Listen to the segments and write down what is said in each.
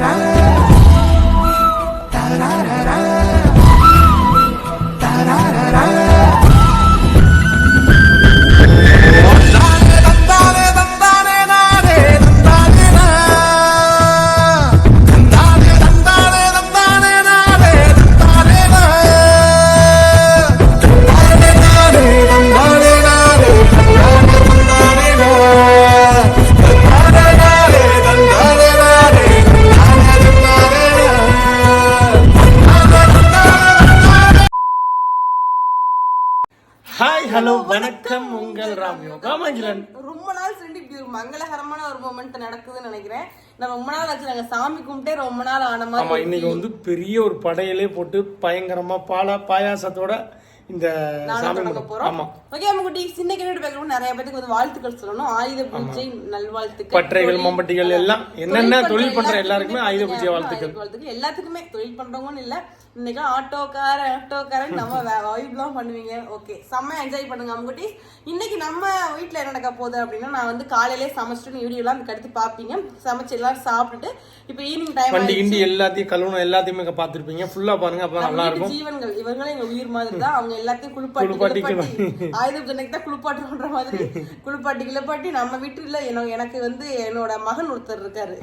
I love you. Hi hello வணக்கம். உங்கள் ராம் யோகா மஞ்சுளன். ரொம்ப நாள் சென்று இப்படி ஒரு மங்களகரமான ஒரு மூமெண்ட் நடக்குதுன்னு நினைக்கிறேன். நான் ரொம்ப நாள் ஆச்சு. நாங்க சாமி கும்பிட்டே ரொம்ப நாள் ஆன ஆமா மாதிரி இன்னைக்கு வந்து பெரிய ஒரு படையலே போட்டு பயங்கரமா பாலா பாயாசத்தோட இந்த ஆமா. ஓகே நம்ம குட்டி சின்ன கேட்டு பேக்கணும் நிறைய பேருக்கு வந்து வாழ்த்துக்கள் சொல்லணும். ஆயுத பூஜை நல்வாழ்த்துக்கள் தொழில் மம்பட்டிகள் எல்லாம் என்னென்ன தொழில் பண்ற எல்லாருக்குமே ஆயுத பூஜை வாழ்த்துக்கள். வாழ்த்துக்கள் எல்லாத்துக்குமே தொழில் பண்றவங்கன்னு இல்ல. இன்னைக்கு ஆட்டோக்காரன் ஆட்டோக்காரன் நம்ம வைப்லாம் பண்ணுவீங்க. ஓகே செம்ம என்ஜாய் பண்ணுங்க அம்குட்டி இன்னைக்கு நம்ம வீட்ல என்ன நடக்க போகுது அப்படின்னா நான் வந்து காலையிலே சமைச்சிட்டு வீடியோலாம் அதுக்கு அடுத்து பாப்பீங்க. சமைச்சு எல்லாரும் சாப்பிட்டுட்டு இப்போ ஈவினிங் டைம் வண்டி கிண்டி எல்லாத்தையும் கழுவணும் எல்லாத்தையுமே இங்க பாத்திருப்பீங்க ஃபுல்லா பாருங்க அப்ப நல்லா இருக்கும். ஜீவன்கள் இவங்களும் எங்க உயிர் மாதிரி தான். அவங்க எல்லாத்தையும் குளிப்பாட்டி குளிப்பாட்டி, ஆயுத பூஜனைக்கு தான் குளிப்பாட்டுன்ற மாதிரி. குளிப்பாட்டி கிளிப்பாட்டி நம்ம வீட்டுல எனக்கு எனக்கு வந்து என்னோட மகன் ஒருத்தர் இருக்காரு.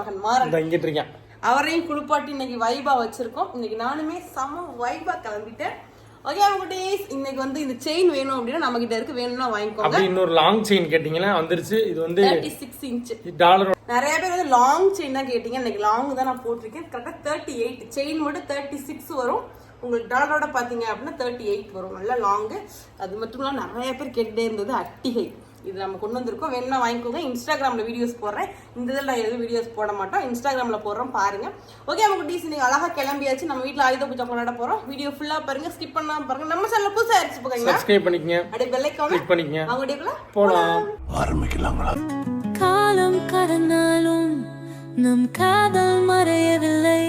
மகன் மாறன். அவரையும் குளிப்பாட்டி இன்னைக்கு வைபா வச்சிருக்கோம். இன்னைக்கு நானுமே செம வைபா கிளம்பிட்டேன். ஓகே குட்டீஸ் இன்னைக்கு வந்து இந்த செயின் வேணும் அப்படின்னா நம்ம கிட்ட இருக்கு. வேணும்னா வாங்கிக்கோங்க. இன்னொரு லாங் செயின் கேட்டீங்கன்னா வந்துருச்சு. இது வந்து தேர்ட்டி சிக்ஸ் இன்ச் டாலர் நிறைய பேர் வந்து லாங் செயின் தான் கேட்டீங்க. இன்னைக்கு லாங் தான் நான் போட்டிருக்கேன். தேர்ட்டி எயிட் செயின் மட்டும் தேர்ட்டி சிக்ஸ் வரும். உங்களுக்கு டாலரோட பார்த்தீங்க அப்படின்னா தேர்ட்டி எயிட் வரும். நல்லா லாங்கு அது மட்டும் இல்லாமல் நிறைய பேர் கேட்டுட்டே இருந்தது அட்டிகை. இது நம்ம கொண்டு வந்திருக்கோம். வேணும்னா வாங்கிக்கோங்க. இன்ஸ்டாகிராமில் வீடியோஸ் போடுறேன். இந்த இதில் நான் எதுவும் வீடியோஸ் போட மாட்டோம். இன்ஸ்டாகிராமில் போடுறோம். பாருங்க. ஓகே நம்ம டீஸ் நீங்கள் அழகாக கிளம்பியாச்சு. நம்ம வீட்டில் ஆயுத பூஜை கொண்டாட போகிறோம் வீடியோ ஃபுல்லாக பாருங்க. ஸ்கிப் பண்ணாம பாருங்க. நம்ம சேனல் புதுசாக ஆயிடுச்சு போகிறீங்களா சப்ஸ்கிரைப் பண்ணிக்கங்க. அப்படியே பெல்லைக்கான கிளிக் பண்ணிக்கங்க. அவங்க வீடியோக்குள்ள போலாம். காலம் கடந்தாலும் நம் காதல் மறையவில்லை.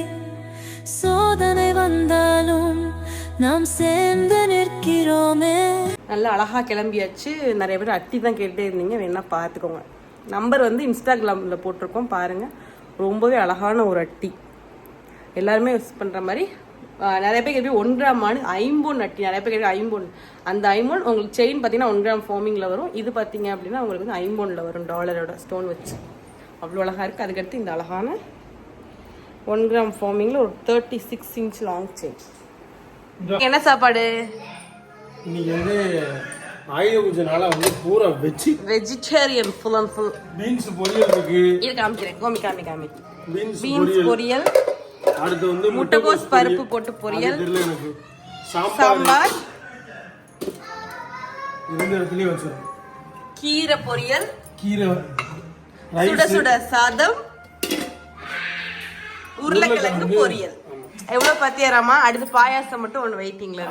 சோதனை வந்தாலும் நாம் சேர்ந்து நிற்கிறோமே. நல்லா அழகா கிளம்பியாச்சு. நிறைய பேர் அட்டி தான் கேட்டே இருந்தீங்க. வேணா பார்த்துக்கோங்க. நம்பர் வந்து இன்ஸ்டாகிராமில் போட்டிருக்கோம். பாருங்க. ரொம்பவே அழகான ஒரு அட்டி. எல்லாருமே யூஸ் பண்ணுற மாதிரி நிறைய பேர் கேட்பி ஒன்றாம் ஆண்டு ஐம்பொன் அட்டி. நிறைய பேர் கேட்பி ஐம்பொன். அந்த ஐம்பொன் உங்களுக்கு செயின் பார்த்தீங்கன்னா ஒன் கிராம் வரும். இது பார்த்தீங்க அப்படின்னா உங்களுக்கு வந்து ஐம்பொனில் வரும் டாலரோட ஸ்டோன் வச்சு. அவ்வளோ அழகாக இருக்குது அதுக்கடுத்து இந்த அழகான ஒன் கிராம் ஃபார்மிங்கில் ஒரு thirty six inch long chain என்ன சாப்பாடு? இன்னைக்கு வந்து ஆயுத பூஜைனால வந்து பூரா veggie vegetarian full and full beans பொரியல் இருக்கு. இது காமிக்கிறேன். கோமி காமி காமி. பீன்ஸ் பொரியல். அடுத்து வந்து முட்டைகோஸ் பருப்பு போட்டு பொரியல். தெரியல எனக்கு சாம்பார். இருந்த இடத்துலயே வச்சிருக்கோம் கீரை பொரியல். கீரை சுட சுட சாதம். உருளைக்கிழங்கு பொரியல். எவ்வளவு பத்தியராமா அடுத்து பாயாசம் மட்டும் ஒண்ணு வெயிட்டிங்ல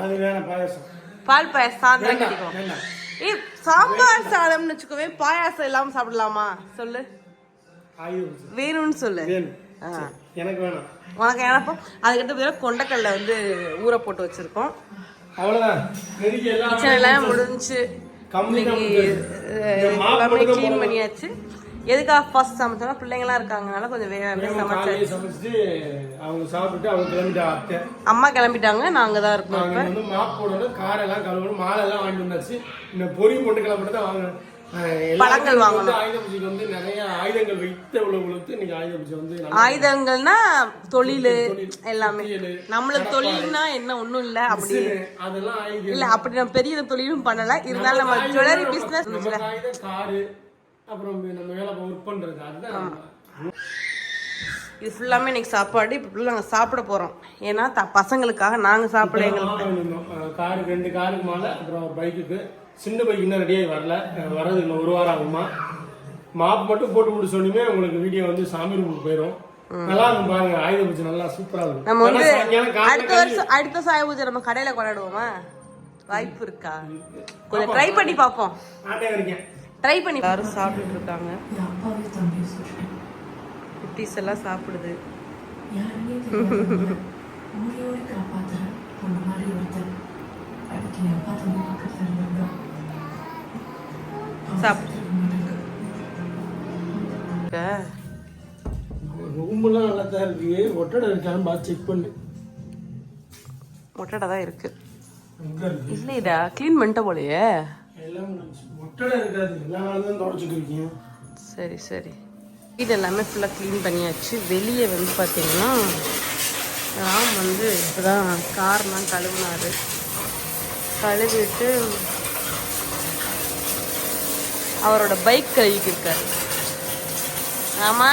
பால் பாயாசம் சாயந்தரம் கிடைக்கும் ஏய் சாம்பார் சாதம்னு வச்சுக்கோவே பாயாசம் இல்லாம சாப்பிடலாமா? சொல்லு. வேணும்னு சொல்லு. எனக்கு வேணாம். உனக்கு எனப்போ அதுக்கிட்ட பேர் கொண்டக்கல்ல வந்து ஊற போட்டு வச்சிருக்கோம். கிச்சன் எல்லாம் முடிஞ்சு. தான் க்ளீன். பண்ணியாச்சு. எதுக்காக ஃபர்ஸ்ட் சமைச்சோம்னா பிள்ளைங்களாம் இருக்காங்கனால கொஞ்சம் வேகமாக சமைச்சிட்டு அவங்க சாப்பிட்டு அவங்க கிளம்பிட்டா அத்தை. அம்மா கிளம்பிட்டாங்க நாங்க தான் இருக்கோம் இப்ப. வந்து மாப் போடணும் காரெல்லாம் கழுவணும் மாலை எல்லாம் வாங்கிட்டு வந்தாச்சு. இந்த பொறி கொண்டு கிளம்பிட்டு தான் வாங்கணும் பழங்கள் வாங்கணும். ஆயுத பூஜைக்கு வந்து நிறைய ஆயுதங்கள் வைத்த உள்ளவங்களுக்கு இன்னைக்கு ஆயுத பூஜை வந்து ஆயுதங்கள்னா தொழில் எல்லாமே. நம்மளுக்கு தொழில்னா என்ன ஒண்ணும் இல்ல அப்படி. அதெல்லாம் இல்ல அப்படி நம்ம பெரிய தொழிலும் பண்ணல. இருந்தாலும் நம்ம ஜுவல்லரி பிசினஸ் காரு அப்புறம் நம்ம வேலை ஒர்க் பண்றது. அதுதான் இது ஃபுல்லாமே இன்னைக்கு சாப்பாடு. இப்போ ஃபுல்லாக நாங்கள் சாப்பிட போறோம். ஏன்னா த பசங்களுக்காக நாங்க சாப்பிட எங்களுக்கு காருக்கு ரெண்டு காருக்கு மேல அப்புறம் பைக்குக்கு சின்ன பைக் இன்னும் ரெடியாகி வரல. வர்றது இன்னும் ஒரு வாரம் ஆகுமா? மாப் மட்டும் போட்டு விட்டு சொன்னீங்க உங்களுக்கு வீடியோ வந்து சாமி ரூமுக்கு போயிடும் நல்லா இருக்கும் பாருங்க. ஆயுத பூஜை நல்லா சூப்பரா இருக்கும். நம்ம வந்து அடுத்த வருஷம் அடுத்த சாய பூஜை நம்ம கடையில கொண்டாடுவோமா? வாய்ப்பு இருக்கா? கொஞ்சம் ட்ரை பண்ணி பார்ப்போம். ஆட்டே இருக்கேன் ட்ரை பண்ணி எல்லாரும் சாப்பிட்டுட்டு இருக்காங்க குட்டீஸ் எல்லாம் சாப்பிடுது. ரூமெல்லாம் நல்லா தான் இருக்கு. ஒட்டடை இருக்கான்னு பார்த்து செக் பண்ணு. ஒட்டடை தான் இருக்கு? இல்லைடா க்ளீன் பண்ணிட்ட போலயே. எல்லாம் முடிஞ்சு. ஒட்டடை இருக்காது. எல்லா நாளும் தான் தொடச்சிட்டு இருக்கீங்க. சரி சரி. வீடு எல்லாமே ஃபுல்லாக க்ளீன் பண்ணியாச்சு. வெளியே வந்து பார்த்தீங்கன்னா ராம் வந்து இப்போதான் கார்லாம் கழுவுனாரு. கழுவிட்டு அவரோட பைக் கழுவிட்டு இருக்காரு. ஆமா?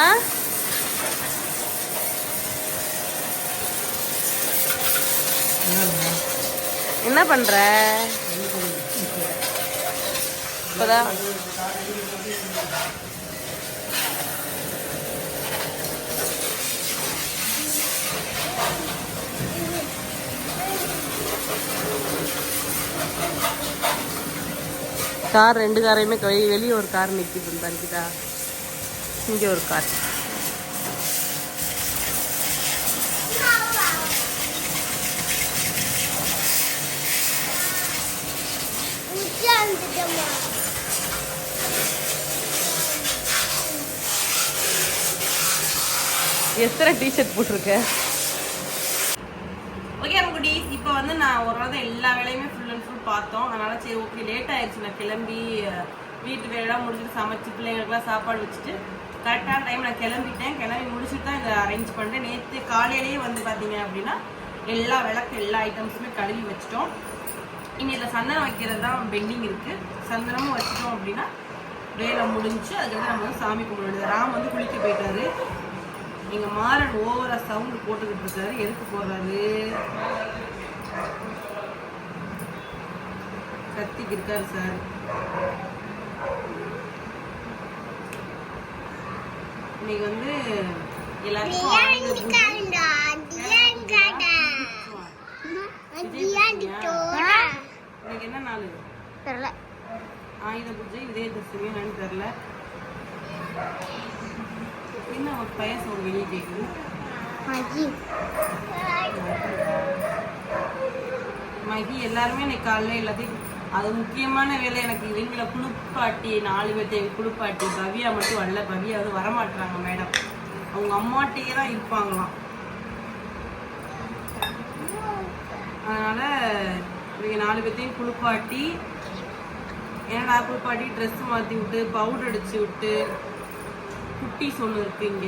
என்ன பண்ற? கார் ரெண்டு காரையுமே வெளியே ஒரு கார் நிற்கிது தனிக்கிட்டா இங்கே ஒரு கார். எத்தனை டிஷர்ட் போட்டிருக்க? ஓகே குட்டீஸ் இப்போ வந்து நான் ஒரு நாள் எல்லா வேலையுமே ஃபுல் அண்ட் ஃபுல் பார்த்தோம். அதனால சரி ஓகே லேட் ஆயிடுச்சு. நான் கிளம்பி வீட்டு வேலையெல்லாம் முடிச்சுட்டு சமைச்சு பிள்ளைங்களுக்குலாம் சாப்பாடு வச்சுட்டு கரெக்டான டைம் நான் கிளம்பிட்டேன். கிளம்பி முடிச்சுட்டு தான் இதை அரேஞ்ச் பண்ணிட்டேன். நேற்று காலையிலேயே வந்து பார்த்தீங்க அப்படின்னா எல்லா விளக்கு எல்லா ஐட்டம்ஸுமே கழுவி வச்சிட்டோம். இனி இதில் சந்தனம் வைக்கிறது தான் பெண்டிங் இருக்குது சந்தனமும் வச்சிட்டோம் அப்படின்னா வேலை முடிஞ்சு அதுக்கப்புறம் நம்ம வந்து சாமி கும்பிட வேண்டியது. ராம் வந்து குளிக்க போயிட்டாரு. எங்க மாறன் ஓவரா சவுண்ட் போட்டுக்கிட்டு இருக்காரு. எதுக்கு போடுறாரு? கத்திக்கு இருக்காரு சார். இன்னைக்கு வந்து எல்லாருக்கும் என்ன நாள்? ஆயுத பூஜை விஜயதசமி என்னன்னு தெரியல. என்ன ஒரு பையன் சவுண்ட் வெளியே கேட்குது மகி. எல்லாருமே இன்னைக்கு காலைல எல்லாத்தையும் அது முக்கியமான வேலை எனக்கு இவங்கள குளிப்பாட்டி நாலு பேர்த்தையும் குளிப்பாட்டி பவியா மட்டும் வரல பவியா வந்து வரமாட்டாங்க மேடம். அவங்க அம்மாட்டையே தான் இருப்பாங்களாம். அதனால இவங்க நாலு பேர்த்தையும் குளிப்பாட்டி ஏன்னா குளிப்பாட்டி ட்ரெஸ் மாற்றி விட்டு பவுடர் அடிச்சு விட்டு குட்டிஸ் ஒன்று இருக்கு இங்க.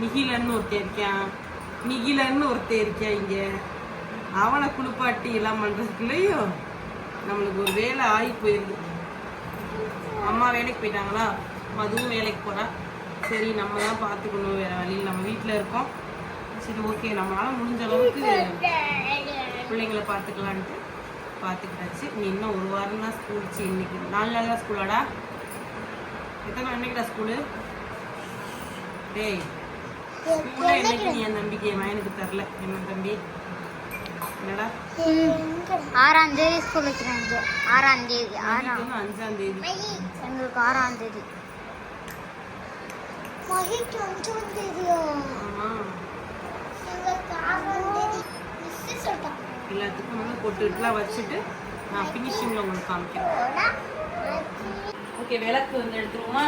நிகிலன்னு ஒருத்தன் இருக்கான் நிகிலன்னு ஒருத்தன் இருக்கான் இங்க? அவனை குளிப்பாட்டி எல்லாம் பண்றதுக்குள்ளேயோ நம்மளுக்கு ஒரு வேலை ஆகி போயிருது அம்மா வேலைக்கு போயிட்டாங்களா? மதுவும் வேலைக்கு போறா. சரி நம்ம தான் பார்த்துக்கணும். வேற வழியில் நம்ம வீட்டில் இருக்கோம். சரி ஓகே நம்மளால முடிஞ்ச அளவுக்கு பிள்ளைங்களை பார்த்துக்கலான்ட்டு பார்த்துக்கிட்டாச்சு. நீ இன்னும் ஒரு வாரம் தான் ஸ்கூல் இன்னைக்கு நாலு நாள் தான் ஸ்கூலாடா எத்தனை அன்னைக்குடா ஸ்கூலு டேய் ஸ்கூல்ல என்னைக்கு நீ என் நம்பிக்கை எனக்கு தரல? என்ன தம்பி? என்னடா? ஆறாம் தேதி ஸ்கூல் ஆறாம் தேதி ஆறாம். இன்னும் அஞ்சாம் தேதி. எங்களுக்கு ஆறாம் தேதி. மகிக்கு அஞ்சாம் தேதியா? ஆமா. எங்களுக்கு ஆறாம் தேதி மிஸ் சொல்லிட்டாங்க எல்லாத்துக்கும் வந்து பொட்டுலாம் வச்சுட்டு நான் ஃபினிஷிங்கில் உங்களுக்கு காமிக்கிறேன். ஓகே விளக்கு வந்து எடுத்துருவோமா?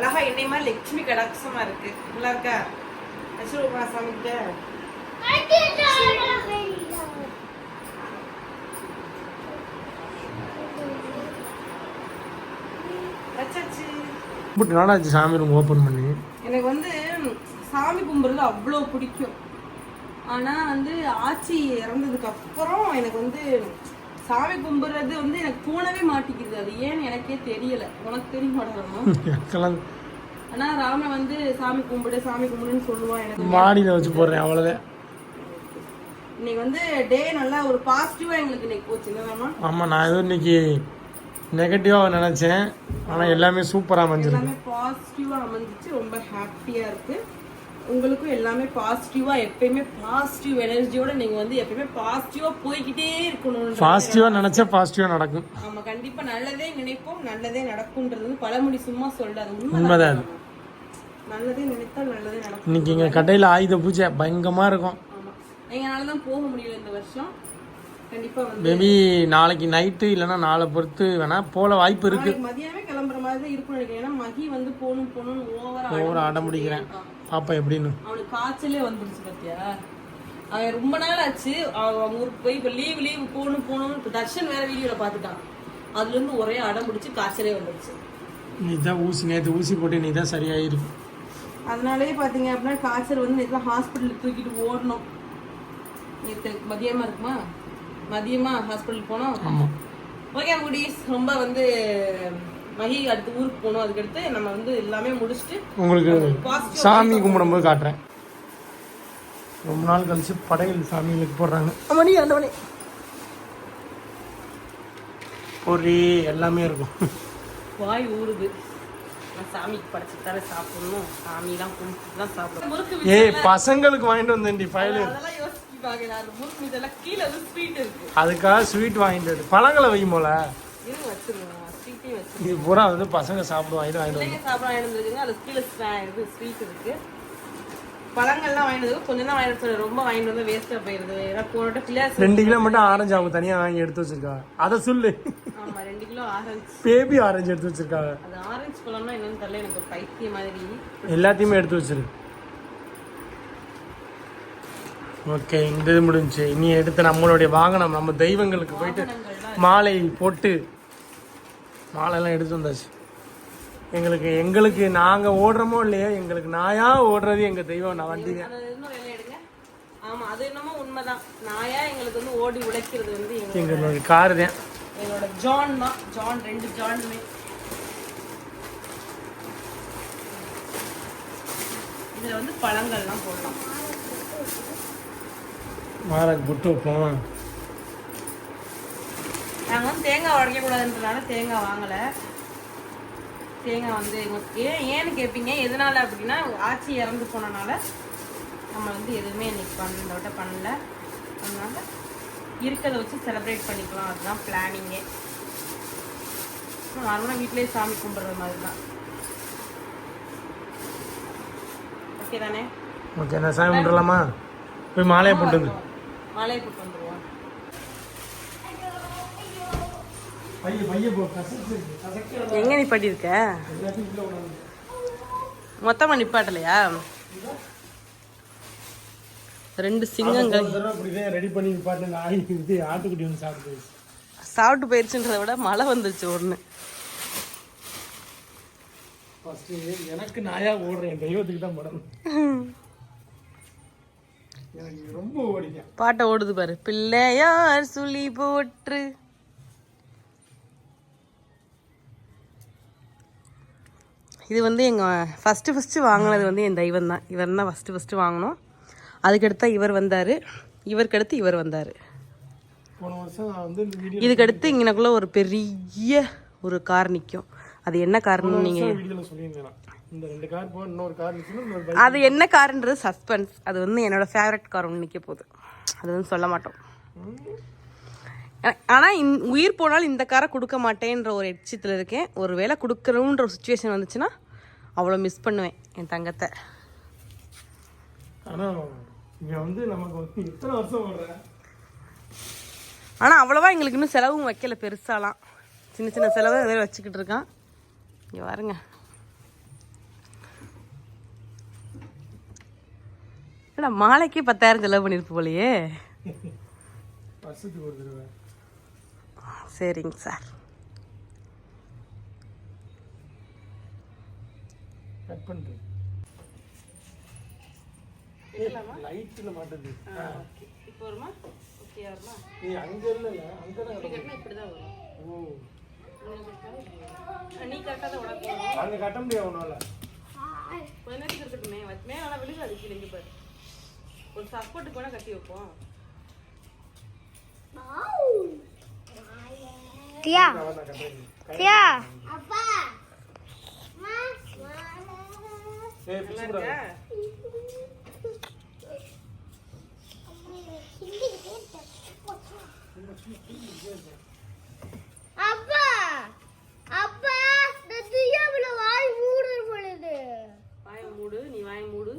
அழகா என்னை மாதிரி லட்சுமி கடாட்சமா இருக்கு. நல்லா இருக்கா? சாமிக்கிட்ட வச்சாச்சு. பட் நாளாச்சு சாமி ரூம் ஓப்பன் பண்ணி. எனக்கு வந்து சாமி கும்பிட்றது அவ்வளோ பிடிக்கும். ஆனால் வந்து ஆச்சி இறந்ததுக்கு அப்புறம் எனக்கு வந்து சாமி கும்பிட்றது வந்து எனக்கு தோணவே மாட்டேங்குது. அது ஏன்னு எனக்கே தெரியல. உனக்கு தெரிய மாட்டேங்கிறோம் கலந்து. ஆனால் ராம வந்து சாமி கும்பிடு சாமி கும்பிடுன்னு சொல்லுவான் எனக்கு. மாடியில் வச்சு போடுறேன் அவ்வளோதான் இன்னைக்கு வந்து டே நல்லா ஒரு பாசிட்டிவாக எங்களுக்கு இன்னைக்கு போச்சு ஆமாம் நான் ஏதோ இன்னைக்கு நெகட்டிவாக நினச்சேன். ஆனால் எல்லாமே சூப்பராக அமைஞ்சிருக்கு. எல்லாமே பாசிட்டிவாக அமைஞ்சிச்சு. ரொம்ப ஹாப்பியாக இருக்கு. உங்களுக்கும் எல்லாமே பாசிட்டிவா எப்பயுமே பாசிட்டிவ் எனர்ஜியோட நீங்க வந்து எப்பயுமே பாசிட்டிவா போய்கிட்டே இருக்கணும் பாசிட்டிவாக நினச்சா பாசிட்டிவாக நடக்கும். ஆமா கண்டிப்பா நல்லதே நினைப்போம் நல்லதே நடக்கும்ன்றது வந்து பழமொழி சும்மா உண்மை உண்மைதான் நல்லதே நினைத்தால் நல்லதே நடக்கும். இன்னைக்கு எங்கள் கடையில் ஆயுத பூஜை பயங்கரமாக இருக்கும். ஆமா. எங்களால தான் போக முடியல இந்த வருஷம். மேபி நாளைக்கு நைட்டு இல்லைன்னா நாளை பொறுத்து வேணா போல வாய்ப்பு இருக்கு. மதியானமே கிளம்புற மாதிரி தான் இருக்கும்னு நினைக்கிறேன். ஏன்னா மகி வந்து போகணும் போகணும்னு ஓவரா ஓவரா அடம் பிடிக்கிறேன். பாப்பா எப்படின்னு? அவனுக்கு காய்ச்சலே வந்துருச்சு பாத்தியா? அவன் ரொம்ப நாள் ஆச்சு அவன் அவங்க ஊருக்கு போய் இப்போ லீவ் லீவ் போகணும் போகணும்னு இப்போ தர்ஷன் வேற வீடியோல பார்த்துட்டான். அதுல இருந்து ஒரே அடம் பிடிச்சி காய்ச்சலே வந்துருச்சு. நீ தான் ஊசி நேற்று ஊசி போட்டு நீ தான் சரியாயிருக்கு அதனாலே பார்த்தீங்க அப்படின்னா காய்ச்சல் வந்து நேற்று ஹாஸ்பிட்டலுக்கு தூக்கிட்டு ஓடணும். நேற்று மதியமா இருக்குமா? மதியமா ஹாஸ்பிட்டல் போனோம். ஓகே குடீஸ் ரொம்ப வந்து மகி அடுத்து ஊருக்கு போகணும். அதுக்கடுத்து நம்ம வந்து எல்லாமே முடிச்சுட்டு உங்களுக்கு சாமி கும்பிடும்போது காட்டுறேன். ரொம்ப நாள் கழிச்சு படையல் சாமிகளுக்கு போடுறாங்க. மணி அந்த மணி பொரி எல்லாமே இருக்கும். வாய் ஊறுது. நான் சாமிக்கு படைச்சு தானே சாப்பிடணும். சாமிலாம் கும்பிட்டு தான் சாப்பிடணும். ஏய் பசங்களுக்கு வாங்கிட்டு வந்தேன்டி ஃபைல் வந்து ஸ்வீட் இருக்கு. அதுக்காக ஸ்வீட் வாங்கிட்டு பழங்களை வைக்கும் போல இருங்க வச்சிருங்க. ஸ்வீட்டையும் வச்சு இது பூரா வந்து பசங்க சாப்பிடுவாங்க இது வாங்கிட்டு வந்து. சாப்பிட வாங்கிட்டு அது கீழே இது ஸ்வீட் இருக்கு. பழங்கள்லாம் வாங்கிட்டு கொஞ்சம் தான் வாங்கிட்டு ரொம்ப வாங்கிட்டு வந்து வேஸ்ட்டாக போயிருது. ஏன்னா போனட்ட பிள்ளையார் ரெண்டு கிலோ மட்டும் ஆரஞ்சு அவங்க தனியாக வாங்கி எடுத்து வச்சிருக்காங்க. அதை சொல்லு. ஆமா ரெண்டு கிலோ ஆரஞ்சு பேபி ஆரஞ்சு எடுத்து வச்சிருக்காங்க. அது ஆரஞ்சு பழம்னா என்னன்னு தெரியல. எனக்கு பைத்திய மாதிரி. எல்லாத்தையுமே எடுத்து வச்சிரு. ஓகே இந்த இது முடிஞ்சுச்சு இனி எடுத்து நம்மளுடைய வாகனம் நம்ம தெய்வங்களுக்கு போயிட்டு மாலை போட்டு மாலைலாம் எடுத்து வந்தாச்சு. எங்களுக்கு எங்களுக்கு நாங்கள் ஓடுறோமோ இல்லையோ எங்களுக்கு நாயா ஓடுறது எங்கள் தெய்வம். நான் வண்டி தான் அது என்னமோ உண்மைதான். நாயா எங்களுக்கு வந்து ஓடி உழைக்கிறது வந்து எங்க எங்களுடைய காரு தான். எங்களோட ஜான் தான். ஜான் ரெண்டு ஜானுமே. இதுல வந்து பழங்கள்லாம் போடலாம். மாறாக்கு புட்டு வைப்போம் நாங்க வந்து தேங்காய் உடைக்க கூடாதுன்றதுனால தேங்காய் வாங்கல. தேங்காய் வந்து ஏன் ஏன்னு கேட்பீங்க எதனால அப்படின்னா ஆச்சி இறந்து போனனால நம்ம வந்து எதுவுமே இன்னைக்கு பண்ண வட்டம் பண்ணல. அதனால இருக்கிறத வச்சு செலிப்ரேட் பண்ணிக்கலாம். அதுதான் பிளானிங்கே நார்மலாக வீட்டிலேயே சாமி கும்பிட்ற மாதிரி தான் ஓகே தானே? ஓகே நான் சாமி கும்பிடலாமா? போய் மாலையை போட்டு மாலையை போட்டு எங்க உள்ள விடாது. மொத்தமா நிப்பாட்டலையா? ரெண்டு சிங்கங்கள். ரெடி பண்ணி ஆட்டுக்குட்டி வந்து சாப்பிட்டு சாப்பிட்டு விட மழை வந்துருச்சு ஒன்று எனக்கு நாயா ஓடுறேன் தெய்வத்துக்கு தான் படம். எனக்கு ரொம்ப பாட்டை ஓடுது பாரு. பிள்ளையார் சுழி போற்று. இது வந்து எங்கள் ஃபஸ்ட்டு ஃபஸ்ட்டு வாங்கினது வந்து என் தெய்வம் தான். இவர் தான் ஃபஸ்ட்டு ஃபஸ்ட்டு வாங்கினோம் அதுக்கடுத்தா இவர் வந்தார். இவருக்கு அடுத்து இவர் வந்தார். இதுக்கடுத்து இங்கனக்குள்ள ஒரு பெரிய ஒரு கார் நிற்கும் அது என்ன காரணம் நீங்கள் அது என்ன காருன்றது சஸ்பென்ஸ் அது வந்து என்னோட ஃபேவரட் கார் ஒன்று நிற்க போகுது. அது வந்து சொல்ல மாட்டோம். ஆனால் இந் உயிர் போனாலும் இந்த காரை கொடுக்க மாட்டேன்ற ஒரு எச்சத்தில் இருக்கேன். ஒரு வேளை கொடுக்கணுன்ற ஒரு சுச்சுவேஷன் வந்துச்சுன்னா அவ்வளோ மிஸ் பண்ணுவேன் என் தங்கத்தை. ஆனால் அவ்வளோவா எங்களுக்கு இன்னும் செலவும் வைக்கல பெருசாலாம். சின்ன சின்ன செலவை வேறு வச்சுக்கிட்டு இருக்கான். இங்கே பாருங்க. மாலைக்கே பத்தாயிரம் செலவு பண்ணியிருப்பு போலையே. வருஷத்துக்கு ஒரு தடவை. சரிங்க சார் கட் பண்ணிட்டு லைட்டில் மாட்டுது. இப்போ வருமா? ஓகே வருமா? நீ அங்க இல்லைல்ல அங்க தான் கிடக்கும். இப்படி தான் வரும். ஓ. நீ கரெக்டாக தான் உடம்பு அங்க கட்ட முடியாது உன்னால. கொஞ்ச நேரத்துக்கு இருக்கட்டுமே. விழுகாது கீழே இங்கே பாரு. ஒரு சப்போர்ட்டுக்கு வேணால் கட்டி வைப்போம். தியா தியா. கூடாது அப்பா அப்பா இந்த தியாவுல வாய் மூடு பொழுது வாய மூடு நீ வாய மூடு.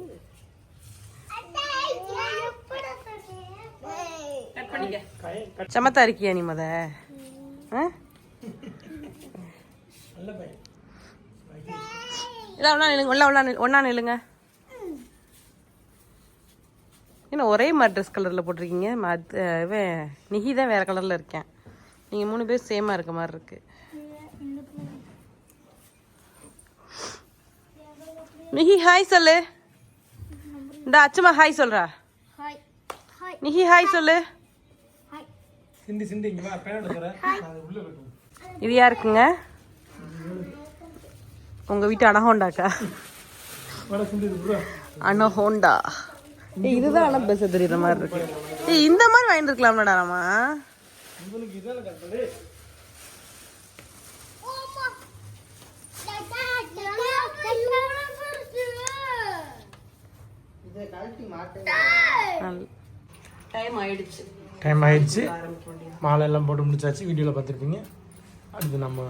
சமத்தா இருக்கியா நீ மத? இல்லை ஒன்றா நில்லுங்க ஒன்றா ஒன்றா ஒன்றா நில்லுங்க. என்ன ஒரே மாதிரி ட்ரெஸ் கலரில் போட்டிருக்கீங்க? மத் இவன் நிகி தான் வேறு கலரில் இருக்கேன். நீங்கள் மூணு பேர் சேமாக இருக்க மாதிரி இருக்கு. நிகி ஹாய் சொல்லு. இந்த அச்சம்மா ஹாய் சொல்றா. ஹாய் ஹாய் நிகி ஹாய் சொல்லு. சிந்தி சிந்தி இங்க வா பேன் எடுக்கிறேன் அது உள்ள கட்டும் இது யாருக்குங்க? உங்கள் வீட்டு அனஹோண்டாக்கா வர சிந்தி ப்ரோ அனஹோண்டா ஏய் இதுதான் ஆனால் பெருசு தெரியுற மாதிரி இருக்கு. ஏய் இந்த மாதிரி வாங்கிட்டு இருக்கலாம்லடா நம்ம. உங்களுக்கு இதான கட்டலே. டைம் ஆயிடுச்சு. டைம் ஆயிடுச்சு. மாலை எல்லாம் போட்டு முடிச்சாச்சு. வீடியோவில் பார்த்துருப்பீங்க. அடுத்து நம்ம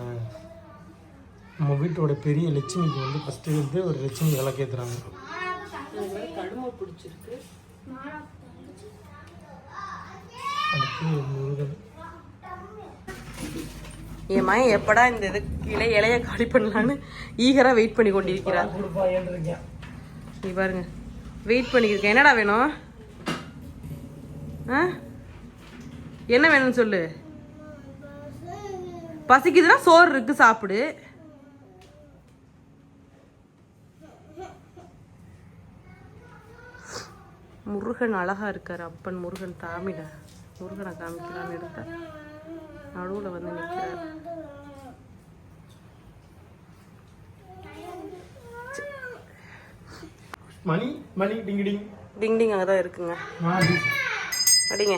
நம்ம வீட்டோட பெரிய லட்சுமிக்கு வந்து ஃபஸ்ட்டு வந்து ஒரு லட்சுமி விளக்கேற்றுறாங்க அடுத்து முருகன். என் மகன் எப்படா இந்த இது கீழே இலைய காலி பண்ணலான்னு ஈகரா வெயிட் பண்ணி கொண்டிருக்கிறார். நீ பாருங்க. வெயிட் பண்ணியிருக்கேன் என்னடா வேணும்? ஆ? என்ன வேணும்னு சொல்லு? பசிக்குதுன்னா சோறு இருக்கு சாப்பிடு. முருகன் அழகா இருக்காரு அப்பன் முருகன் தாமிட. முருகனை காமிக்கலான்னு எடுத்தா நடுவுல வந்து நிக்கிறார். மணி மணி டிங்கு டிங். டிங் டிங் அங்கே தான் இருக்குங்க அடிங்க.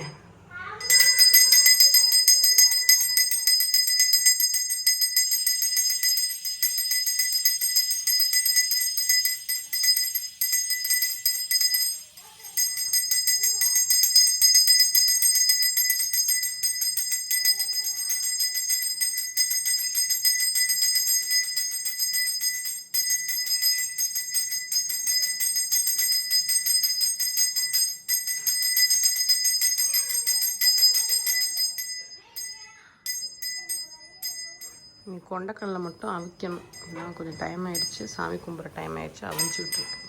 கொண்டக்கடலை மட்டும் அவிக்கணும். ஏன்னா கொஞ்சம் டைம் ஆகிடுச்சு சாமி கும்பிட்ற டைம் ஆயிடுச்சு. அவிச்சு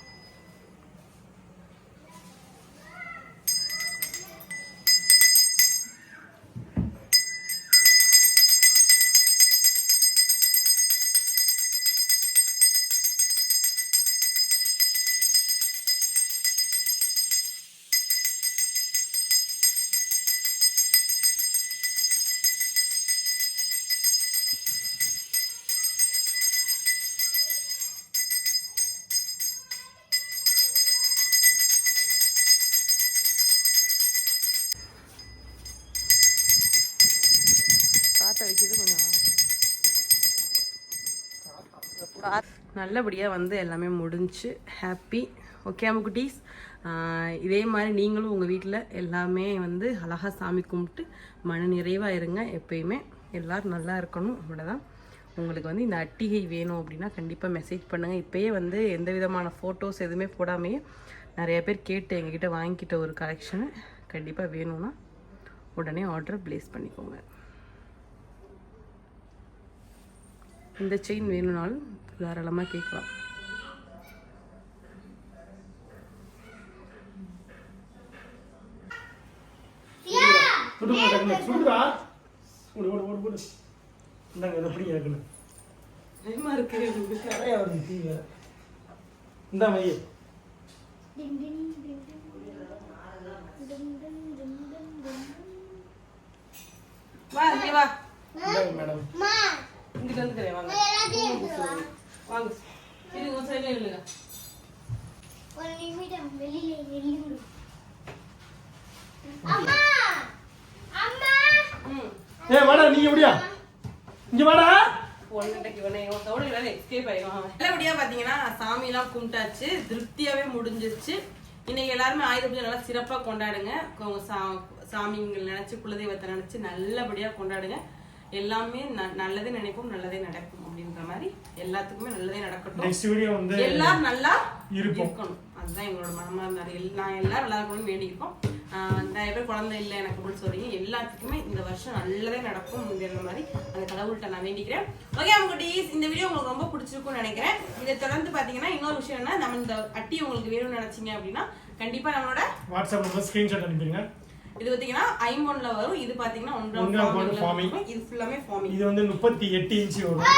நல்லபடியாக வந்து எல்லாமே முடிஞ்சு ஹாப்பி ஓகே குட்டீஸ் இதே மாதிரி நீங்களும் உங்கள் வீட்டில் எல்லாமே வந்து அழகாக சாமி கும்பிட்டு மன நிறைவாக இருங்க. எப்பயுமே எல்லோரும் நல்லா இருக்கணும். அப்படிதான் உங்களுக்கு வந்து இந்த அட்டிகை வேணும் அப்படின்னா கண்டிப்பாக மெசேஜ் பண்ணுங்கள் இப்போயே வந்து எந்த விதமான ஃபோட்டோஸ் எதுவுமே போடாமையே நிறைய பேர் கேட்டு எங்ககிட்ட வாங்கிக்கிட்ட ஒரு கலெக்ஷனு கண்டிப்பாக வேணும்னா உடனே ஆர்டர் ப்ளேஸ் பண்ணிக்கோங்க. இந்த செயின் வேணும்னாலும் தாராளமாக கேட்கலாம். இந்தா மைய வா. வா மேடம் வந்துக்கிறேன் வாங்க. வாங்க. இருங்க ஒரு சைடில் இல்லைங்க ஒரு நிமிடம் வெளியில வெளியூர் அம்மா! அம்மா! ம். ஏ வாடா நீ எப்படியா இங்க கும்பிட்டாச்சு திருப்தியாகவே முடிஞ்சிருச்சு. இன்னைக்கு எல்லாருமே ஆயுத பூஜை நல்லா சிறப்பாக கொண்டாடுங்க. சாமிங்களை நினச்சி குலதெய்வத்தை நினச்சி நல்லபடியாக கொண்டாடுங்க. எல்லாமே நல்லதே நினைப்போம் நல்லதே நடக்கும் அப்படின்ற மாதிரி எல்லாத்துக்குமே நல்லதே நடக்கட்டும். எல்லாரும் நல்லா. இருக்கணும். அதுதான் எங்களோட மனமா இருந்தாரு. நான் எல்லாரும் நல்லா இருக்கணும்னு வேண்டியிருக்கோம். நிறைய பேர் குழந்தை இல்லை எனக்கு அப்படின்னு சொல்றீங்க. எல்லாத்துக்குமே இந்த வருஷம் நல்லதே நடக்கும் அப்படின்ற மாதிரி அந்த கடவுள்கிட்ட நான் வேண்டிக்கிறேன். ஓகே அவங்க இந்த வீடியோ உங்களுக்கு ரொம்ப பிடிச்சிருக்கும்னு நினைக்கிறேன். இதை தொடர்ந்து பாத்தீங்கன்னா இன்னொரு விஷயம் என்ன நம்ம இந்த அட்டி உங்களுக்கு வேணும்னு நினைச்சீங்க அப்படின்னா கண்டிப்பா நம்மளோட வாட்ஸ்அப் நம்பர் ஸ்கிரீன்ஷாட் அனுப்பிடுங்க. இது பாத்தீங்கன்னா ஐம்பொன்ல வரும். இது பாத்தீங்கன்னா ஒன்றாம். இருக்கும். இது ஃபுல்லாமே ஃபார்மிங் இது வந்து முப்பத்தி எட்டு இன்ச்சு வரும்.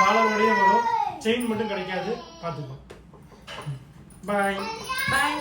டாலரோடய வரும். செயின் மட்டும் கிடைக்காது. பார்த்துக்கோ பாய் பாய்